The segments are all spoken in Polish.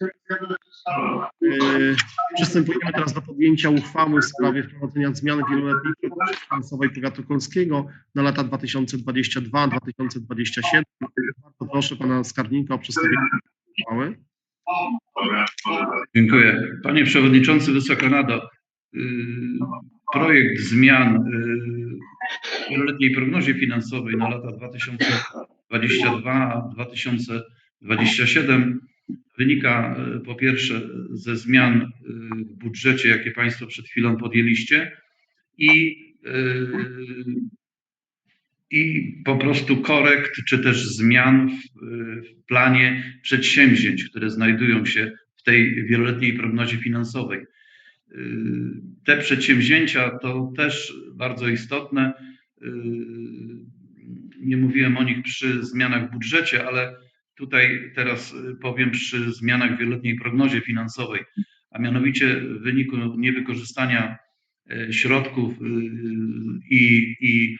E, Przystępujemy teraz do podjęcia uchwały w sprawie wprowadzenia zmian wieloletniej prognozy finansowej powiatu kolskiego na lata 2022-2027. Bardzo proszę pana skarbnika o przedstawienie uchwały. Dziękuję. Panie Przewodniczący, Wysoka Rado, y, projekt zmian w wieloletniej prognozie finansowej na lata 2022-2027 wynika y, po pierwsze ze zmian y, w budżecie, jakie Państwo przed chwilą podjęliście i, y, i po prostu korekt czy też zmian w, w planie przedsięwzięć, które znajdują się w tej wieloletniej prognozie finansowej. Te przedsięwzięcia to też bardzo istotne. Nie mówiłem o nich przy zmianach w budżecie, ale tutaj teraz y, powiem przy zmianach w wieloletniej prognozie finansowej, a mianowicie w wyniku niewykorzystania y, środków y, i, i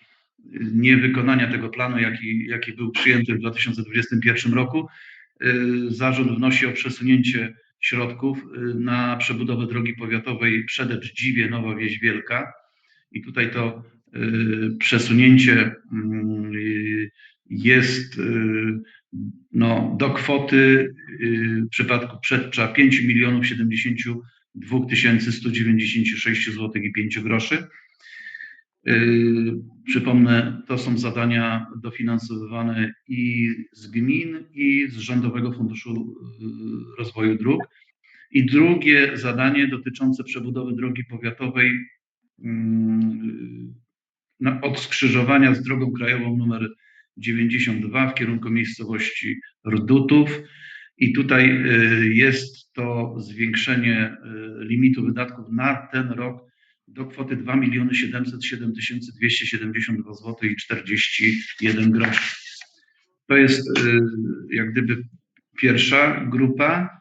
niewykonania tego planu, jaki, jaki był przyjęty w 2021 roku, zarząd wnosi o przesunięcie środków na przebudowę drogi powiatowej Przedecz Nowa Wieś Wielka. I tutaj to przesunięcie mm, jest no, do kwoty y, w przypadku Przedcza 5 milionów 72 196 zł i 5 groszy. Y, Przypomnę, to są zadania dofinansowywane i z gmin, i z Rządowego Funduszu y, Rozwoju Dróg. I drugie zadanie dotyczące przebudowy drogi powiatowej mm, od skrzyżowania z drogą krajową numer 92 w kierunku miejscowości Rdutów. I tutaj y, jest to zwiększenie y, limitu wydatków na ten rok do kwoty 2 707 272 zł i 41 groszy. To jest y, jak gdyby pierwsza grupa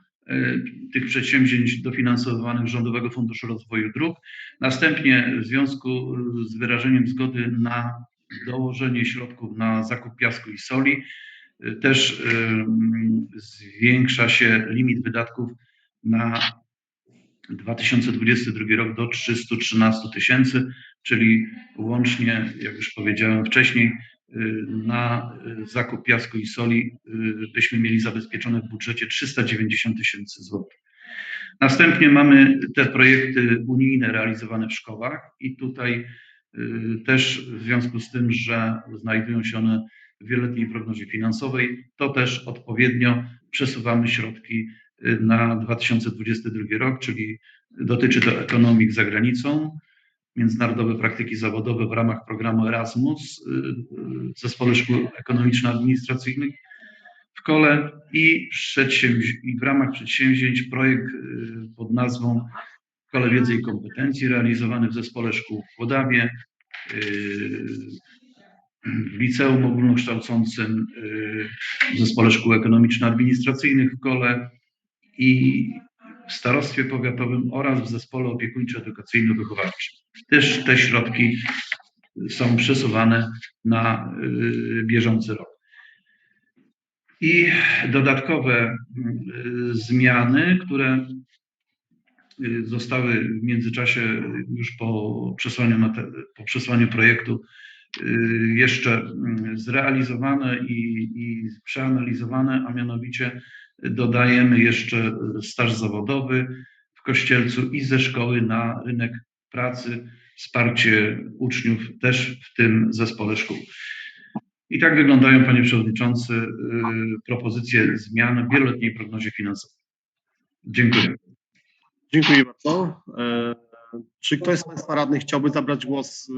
tych przedsięwzięć dofinansowanych z Rządowego Funduszu Rozwoju Dróg. Następnie w związku z wyrażeniem zgody na dołożenie środków na zakup piasku i soli też zwiększa się limit wydatków na 2022 rok do 313 tysięcy, czyli łącznie, jak już powiedziałem wcześniej, y, na y, zakup piasku i soli y, byśmy mieli zabezpieczone w budżecie 390 tysięcy złotych. Następnie mamy te projekty unijne realizowane w szkołach i tutaj też w związku z tym, że znajdują się one w wieloletniej prognozie finansowej, to też odpowiednio przesuwamy środki y, na 2022 rok, czyli dotyczy to ekonomii za granicą, międzynarodowe praktyki zawodowe w ramach programu Erasmus y, y, w Zespole Szkół Ekonomiczno-Administracyjnych w Kole i, i w ramach przedsięwzięć projekt pod nazwą Kole Wiedzy i Kompetencji realizowany w Zespole Szkół w Kłodawie, y, w Liceum Ogólnokształcącym, y, w Zespole Szkół Ekonomiczno-Administracyjnych w Kole i w Starostwie Powiatowym oraz w Zespole Opiekuńczo-Edukacyjno-Wychowawczym. Też te środki są przesuwane na y, bieżący rok. I dodatkowe zmiany, które zostały w międzyczasie już po przesłaniu, mate- po przesłaniu projektu y, jeszcze mm, zrealizowane i, i przeanalizowane, a mianowicie dodajemy jeszcze staż zawodowy w Kościelcu i ze szkoły na rynek pracy, wsparcie uczniów też w tym zespole szkół. I tak wyglądają, panie przewodniczący, y, propozycje zmian w wieloletniej prognozie finansowej. Dziękuję. Dziękuję bardzo. E, Czy ktoś z Państwa radnych chciałby zabrać głos y,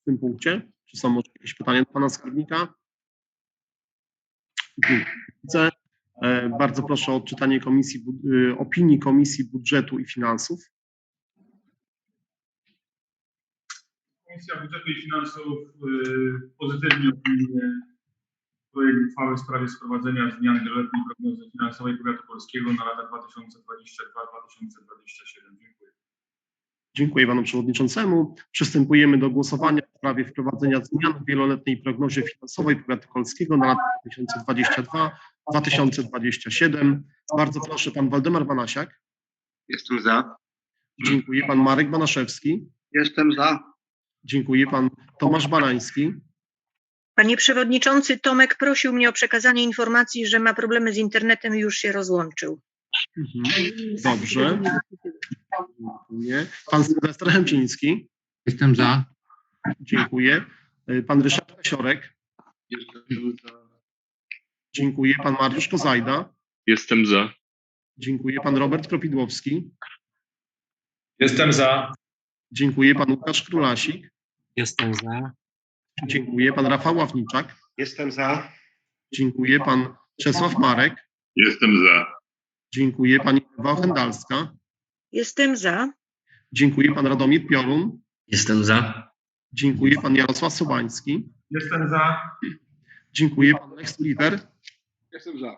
w tym punkcie? Czy są może jakieś pytania do Pana skarbnika? Nie Widzę. E, Bardzo proszę o odczytanie komisji, y, opinii Komisji Budżetu i Finansów. Komisja Budżetu i Finansów y, pozytywnie opiniuje projekt uchwały w sprawie sprowadzenia zmian wieloletniej prognozy finansowej powiatu polskiego na lata 2022-2027. Dziękuję. Dziękuję panu przewodniczącemu. Przystępujemy do głosowania w sprawie wprowadzenia zmian w wieloletniej prognozie finansowej powiatu kolskiego na lata 2022-2027. Bardzo proszę pan Waldemar Banasiak. Jestem za. Dziękuję pan Marek Banaszewski. Jestem za. Dziękuję pan Tomasz Barański. Panie Przewodniczący, Tomek prosił mnie o przekazanie informacji, że ma problemy z internetem i już się rozłączył. Mhm. Dobrze. Dziękuję. Pan Sylwester Chęciński. Jestem za. Dziękuję. Pan Ryszard Kasiorek. Jestem za. Dziękuję. Pan Mariusz Kozajda. Jestem za. Dziękuję. Pan Robert Kropidłowski. Jestem za. Dziękuję. Pan Łukasz Królasik. Jestem za. Dziękuję. Pan Rafał Ławniczak. Jestem za. Dziękuję. Pan Czesław Marek. Jestem za. Dziękuję. Pani Ewa Ochendalska. Jestem za. Dziękuję. Pan Radomir Piorun. Jestem za. Dziękuję. Pan Jarosław Sobański. Jestem za. Dziękuję. Pan Lech Slider. Jestem za.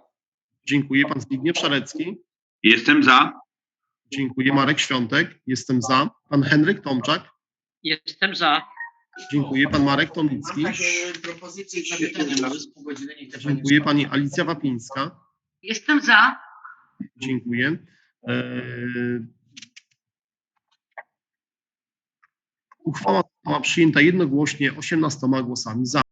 Dziękuję. Pan Zbigniew Szarecki. Jestem za. Dziękuję. Marek Świątek. Jestem za. Pan Henryk Tomczak. Jestem za. Dziękuję. Pan Marek Tomicki. propozycje i zapytania, może z pół godziny niech te panie Dziękuję. Pani Alicja Wapińska. Jestem za. Dziękuję. Eee, Uchwała została przyjęta jednogłośnie 18 głosami za.